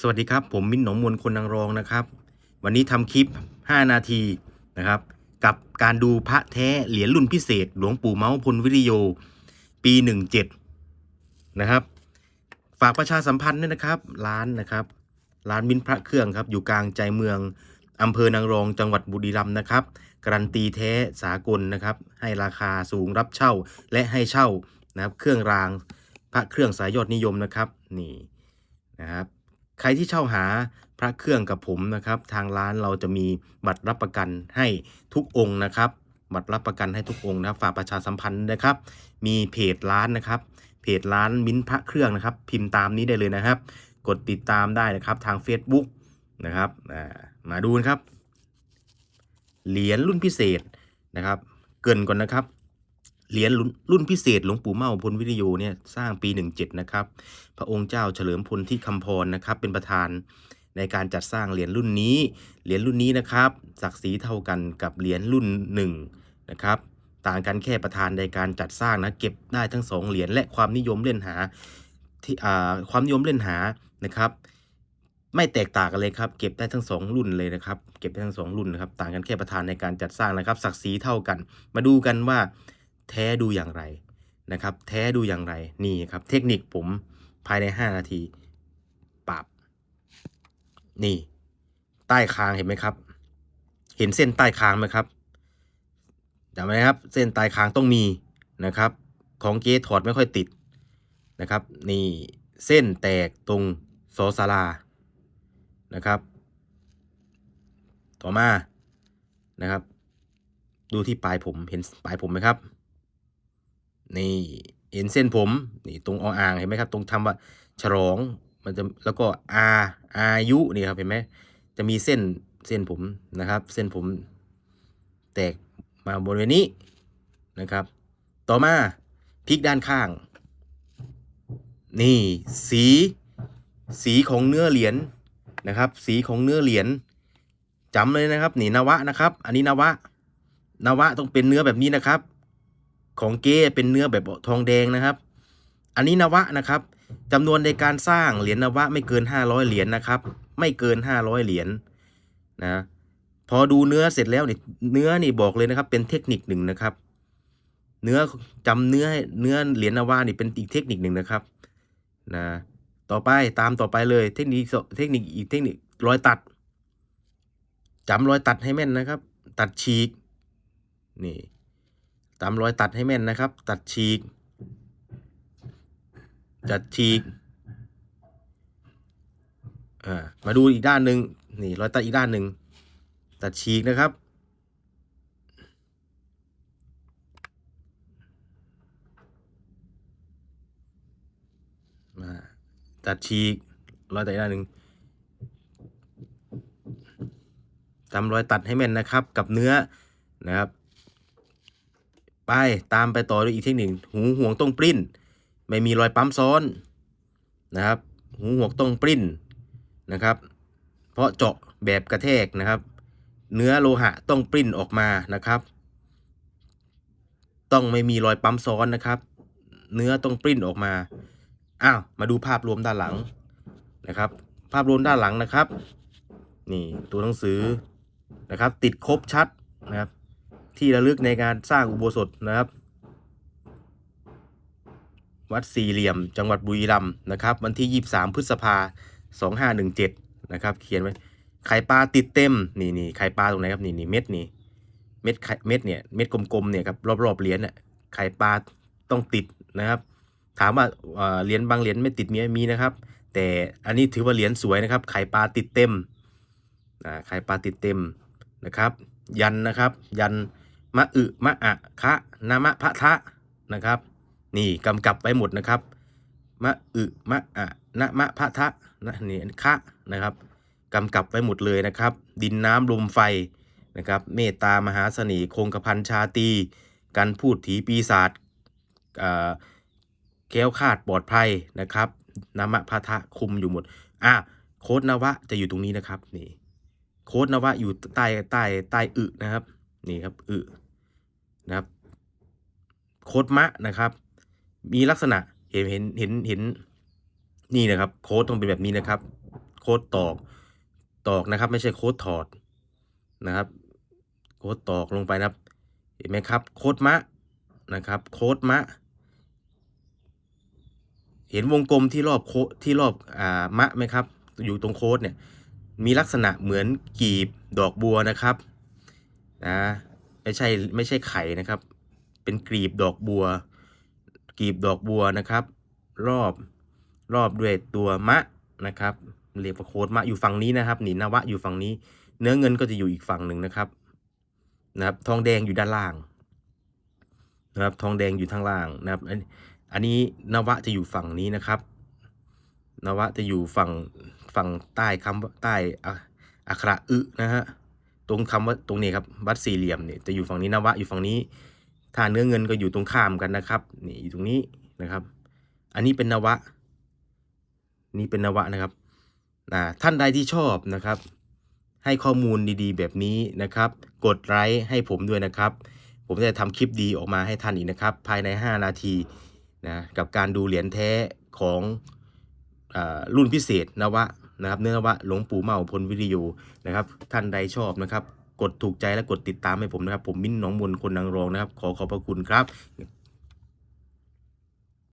สวัสดีครับ ผมมิ้นหนองมวลคนนางรองนะครับ วันนี้ทำคลิป 5 นาทีนะครับ กับการดูพระแท้เหรียญรุ่นพิเศษ หลวงปู่เมาส์พลวิริโย ปี 17 นะครับ ฝากประชาสัมพันธ์ด้วยนะครับ ร้านนะครับ ร้านมิ้นพระเครื่องครับ อยู่กลางใจเมืองอำเภอนางรองจังหวัดบุรีรัมย์นะครับ การันตีแท้สากลนะครับ ให้ราคาสูงรับเช่าและให้เช่านะครับ เครื่องรางพระเครื่องสายยอดนิยมนะครับ นี่นะครับ ใครที่เช่าหาพระเครื่องกับผมนะครับ ทางร้านเราจะมีบัตรรับประกันให้ทุกองค์นะครับ บัตรรับประกันให้ทุกองค์นะฝากประชาสัมพันธ์นะครับ มีเพจร้านนะครับ เพจร้านมิ้นพระเครื่องนะครับ พิมพ์ตามนี้ได้เลยนะครับ กดติดตามได้นะครับทาง Facebook นะครับมาดูนะครับ เหรียญรุ่นพิเศษนะครับ เกินก่อนนะครับ เหรียญรุ่นพิเศษหลวงปู่เมาพลวิริโยเนี่ยสร้างปี 17 นะครับ พระองค์เจ้าเฉลิมพลที่คำพรนะครับ เป็นประธานในการจัดสร้างเหรียญรุ่นนี้ เหรียญรุ่นนี้นะครับศักดิ์ศรีเท่ากันกับเหรียญรุ่นหนึ่งนะครับต่างกันแค่ประธานในการจัดสร้างนะเก็บได้ทั้งสองเหรียญและความนิยมเล่นหาที่ความนิยมเล่นหานะครับไม่แตกต่างกันเลยครับเก็บได้ทั้งสองรุ่นเลยนะครับ เก็บได้ทั้งสองรุ่นนะครับ ต่างกันแค่ประธานในการจัดสร้างนะครับศักดิ์ศรีเท่ากัน มาดูกันว่า แท้ดูอย่างไรนะครับ แท้ดูอย่างไรนี่ครับ เทคนิคผมภายใน 5 นาทีปรับนี่ ใต้คางเห็นไหมครับ เห็นเส้นใต้คางไหมครับจำไว้นะครับ เส้นใต้คางต้องมีนะครับ ของเก๊ถอดไม่ค่อยติดนะครับ นี่เส้นแตกตรงโซซาลานะครับ ต่อมานะครับ ดูที่ปลายผมเห็นปลายผมไหมครับ นี่เห็นเส้นผมนี่ตรงออ่างเห็นไหมครับ ตรงทำว่าฉลองมันจะแล้วก็อาอายุนี่ครับเห็นไหมจะมีเส้นเส้นผมนะครับ เส้นผมแตกมาบริเวณนี้นะครับ ต่อมาพลิกด้านข้าง นี่สีสีของเนื้อเหรียญนะครับ สีของเนื้อเหรียญจำเลยนะครับ นี่นวะนะครับ อันนี้นวะนวะต้องเป็นเนื้อแบบนี้นะครับ ของเก้เป็นเนื้อแบบทองแดงนะครับ อันนี้นวะนะครับจำนวนในการสร้างเหรียญนวะไม่เกิน 500 เหรียญนะครับ ไม่เกิน 500 เหรียญนะพอดูเนื้อเสร็จแล้วเนี่เนื้อนี่บอกเลยนะครับ เป็นเทคนิคหนึ่งนะครับ เนื้อจำเนื้อให้เนื้อเหรียญนวะนี่เป็นอีกเทคนิคหนึ่งนะครับนะต่อไปตามต่อไปเลยเทคนิคเทคนิคอีกเทคนิครอยตัดจำรอยตัดให้แม่นนะครับ ตัดฉีกนี่ ตามรอยตัดให้แม่นนะครับ ตัดฉีก จัดฉีกมาดูอีกด้านหนึ่งนี่รอยตัดอีกด้านหนึ่งตัดฉีกนะครับ มาตัดฉีกรอยตัดอีกด้านหนึ่งทำรอยตัดให้แม่นนะครับ กับเนื้อนะครับ ไปตามไปต่อด้วยอีกเทคนิคหูห่วงต้องปริ้น ไม่มีรอยปั๊มซ้อนนะครับ หูห่วงต้องปริ้นนะครับ เพราะเจาะแบบกระแทกนะครับ เนื้อโลหะต้องปริ้นออกมานะครับ ต้องไม่มีรอยปั๊มซ้อนนะครับ เนื้อต้องปริ้นออกมาอ้าวมาดูภาพรวมด้านหลังนะครับ ภาพรวมด้านหลังนะครับ นี่ตัวหนังสือนะครับ ติดครบชัดนะครับ ที่ระลึกในการสร้างอุโบสถนะครับ วัดสี่เหลี่ยม จังหวัดบุรีรัมย์นะครับ วันที่ 23 พฤษภา2517นะครับ เขียนไว้ไข่ปลาติดเต็มนี่นี่ไข่ปลาตรงไหนครับนี่นี่เม็ดนี่เม็ดไข่เม็ดเนี่ยเม็ดกลมๆเนี่ยครับรอบๆเหรียญเนี่ยไข่ปลาต้องติดนะครับ ถามว่าเหรียญบางเหรียญไม่ติดมีมีนะครับ แต่อันนี้ถือว่าเหรียญสวยนะครับ ไข่ปลาติดเต็มไข่ปลาติดเต็มนะครับ ยันนะครับ ยัน มะอึมะอะคะนามะพะทะนะครับ นี่กำกับไว้หมดนะครับมะอึมะอะนะมะพะทะนะนี่คะนะครับกำกับไว้หมดเลยนะครับ ดินน้ำลมไฟนะครับเมตตามหาเสน่ห์คงกระพันชาตีการพูดถีปีศาจอ่าแคล้วคาดปลอดภัยนะครับนามะพะทะคุมอยู่หมดอะโค้ดนวะจะอยู่ตรงนี้นะครับนี่โค้ดนวะอยู่ใต้ใต้ใต้อึนะครับ นี่ครับอึ นะครับ โคดมะนะครับ มีลักษณะเห็นเห็นเห็นเห็นนี่นะครับ โค้ดต้องเป็นแบบนี้นะครับโคค้ดตอกตอกนะครับ ไม่ใช่โค้ดถอดนะครับ โค้ดตอกลงไปนะครับ เห็นไหมครับ โค้ดมะนะครับ โค้ดมะ เห็นวงกลมที่รอบโคที่รอบอ่ามะไหมครับ อยู่ตรงโค้ดเนี่ยมีลักษณะเหมือนกีบดอกบัวนะครับนะ ไม่ใช่ไม่ใช่ไข่นะครับ เป็นกลีบดอกบัว กลีบดอกบัวนะครับ รอบรอบด้วยตัวมะนะครับเรียกว่าโคดมะอยู่ฝั่งนี้นะครับหนี่นวะอยู่ฝั่งนี้ เนื้อเงินก็จะอยู่อีกฝั่งหนึ่งนะครับนะครับ ทองแดงอยู่ด้านล่างนะครับ ทองแดงอยู่ทางล่างนะครับ อันนี้นวะจะอยู่ฝั่งนี้นะครับนวะจะอยู่ฝั่งฝั่งใต้คำว่าใต้อะอักขระอึนะฮะ ตรงคำว่าตรงนี้ครับวัดสี่เหลี่ยมเนี่ยจะอยู่ฝั่งนี้นวะอยู่ฝั่งนี้ถ้าเนื้อเงินก็อยู่ตรงข้ามกันนะครับนี่อยู่ตรงนี้นะครับ อันนี้เป็นนวะ นี่เป็นนวะนะครับนะท่านใดที่ชอบนะครับ ให้ข้อมูลดีๆ แบบนี้นะครับ กดไลค์ให้ผมด้วยนะครับ ผมจะทำคลิปดีออกมาให้ท่านอีกนะครับ ภายใน 5 นาทีนะกับการดูเหรียญแท้ของอารุ่นพิเศษนวะ นะครับเนื้อนวะหลวงปู่เมาพลวิริโยนะครับ ท่านใดชอบนะครับ กดถูกใจและกดติดตามให้ผมนะครับ ผมมิ้นหนองมนคนนางรองนะครับ ขอขอบพระคุณครับ